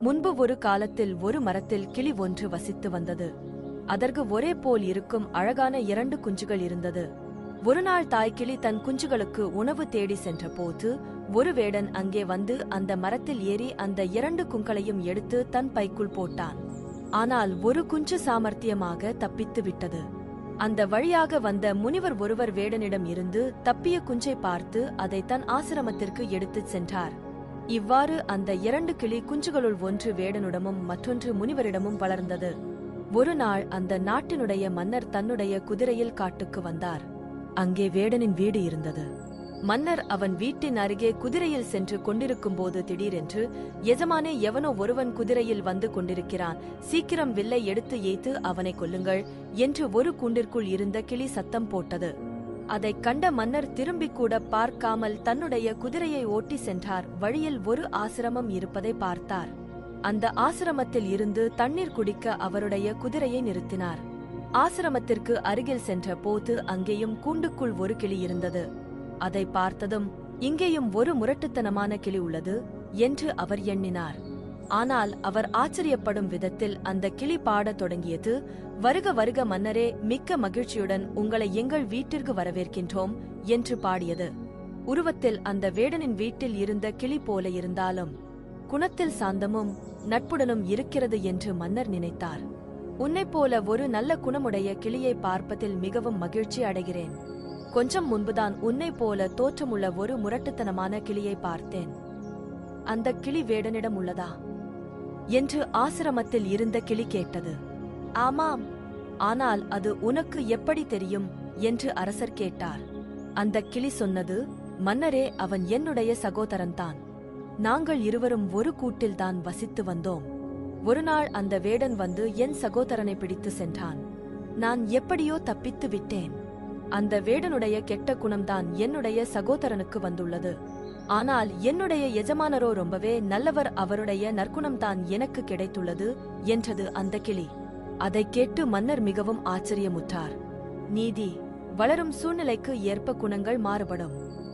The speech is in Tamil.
முன்பு ஒரு காலத்தில் ஒரு மரத்தில் கிளி ஒன்று வசித்து வந்தது. அதற்கு ஒரே போல் இருக்கும் அழகான இரண்டு குஞ்சுகள் இருந்தது. ஒருநாள் தாய்க்கிளி தன் குஞ்சுகளுக்கு உணவு தேடி சென்றபோது ஒரு வேடன் அங்கே வந்து அந்த மரத்தில் ஏறி அந்த இரண்டு குங்களையும் எடுத்து தன் பைக்குள் போட்டான். ஆனால் ஒரு குஞ்சு சாமர்த்தியமாக தப்பித்து விட்டது. அந்த வழியாக வந்த முனிவர் ஒருவர் வேடனிடம் இருந்து தப்பிய குஞ்சை பார்த்து அதை தன் ஆசிரமத்திற்கு எடுத்துச் சென்றார். இவ்வாறு அந்த இரண்டு கிளி குஞ்சுகளுள் ஒன்று வேடனுடமும் மற்றொன்று முனிவரிடமும் வளர்ந்தது. ஒரு நாள் அந்த நாட்டினுடைய மன்னர் தன்னுடைய குதிரையில் காட்டுக்கு வந்தார். அங்கே வேடனின் வீடு இருந்தது. மன்னர் அவன் வீட்டின் அருகே குதிரையில் சென்று கொண்டிருக்கும்போது திடீரென்று எஜமானே எவனோ ஒருவன் குதிரையில் வந்து கொண்டிருக்கிறான். சீக்கிரம் வில்லை எடுத்து ஏய்த்து அவனை கொல்லுங்கள் என்று ஒரு கூண்டிற்குள் இருந்த கிளி சத்தம் போட்டது. அதைக் கண்ட மன்னர் திரும்பி கூட பார்க்காமல் தன்னுடைய குதிரையை ஓட்டி சென்றார். வழியில் ஒரு ஆசிரமம் இருப்பதை பார்த்தார். அந்த ஆசிரமத்தில் இருந்து தண்ணீர் குடிக்க அவருடைய குதிரையை நிறுத்தினார். ஆசிரமத்திற்கு அருகில் சென்ற போது அங்கேயும் கூண்டுக்குள் ஒரு கிளி இருந்தது. அதை பார்த்ததும் இங்கேயும் ஒரு முரட்டுத்தனமான கிளி உள்ளது என்று அவர் எண்ணினார். ஆனால் அவர் ஆச்சரியப்படும் விதத்தில் அந்த கிளி பாடத் தொடங்கியது. வருக வருக மன்னரே மிக்க மகிழ்ச்சியுடன் உங்களை எங்கள் வீட்டிற்கு வரவேற்கின்றோம் என்று பாடியது. உருவத்தில் அந்த வேடனின் வீட்டில் இருந்த கிளி போல இருந்தாலும் குணத்தில் சாந்தமும் நட்புடனும் இருக்கிறது என்று மன்னர் நினைத்தார். உன்னைப் போல ஒரு நல்ல குணமுடைய கிளியை பார்ப்பதில் மிகவும் மகிழ்ச்சி அடைகிறேன். கொஞ்சம் முன்புதான் உன்னைப் போல தோற்றமுள்ள ஒரு முரட்டுத்தனமான கிளியை பார்த்தேன். அந்த கிளி வேடனிடம் உள்ளதா? என்று ஆசிரமத்தில் இருந்த கிளி கேட்டது. ஆமாம் ஆனால் அது உனக்கு எப்படி தெரியும்? என்று அரசர் கேட்டார். அந்த கிளி சொன்னது மன்னரே அவன் என்னுடைய சகோதரன்தான். நாங்கள் இருவரும் ஒரு கூட்டில்தான் வசித்து வந்தோம். ஒருநாள் அந்த வேடன் வந்து என் சகோதரனை பிடித்து சென்றான். நான் எப்படியோ தப்பித்து விட்டேன். அந்த வேடனுடைய கெட்ட குணம்தான் என்னுடைய சகோதரனுக்கு வந்துள்ளது. ஆனால் என்னுடைய எஜமானரோ ரொம்பவே நல்லவர் அவருடைய நற்குணம்தான் எனக்கு கிடைத்துள்ளது என்றது அந்த கிளி. அதைக் கேட்டு மன்னர் மிகவும் ஆச்சரியமுற்றார். நீதி வளரும் சூழ்நிலைக்கு ஏற்ப குணங்கள் மாறுபடும்.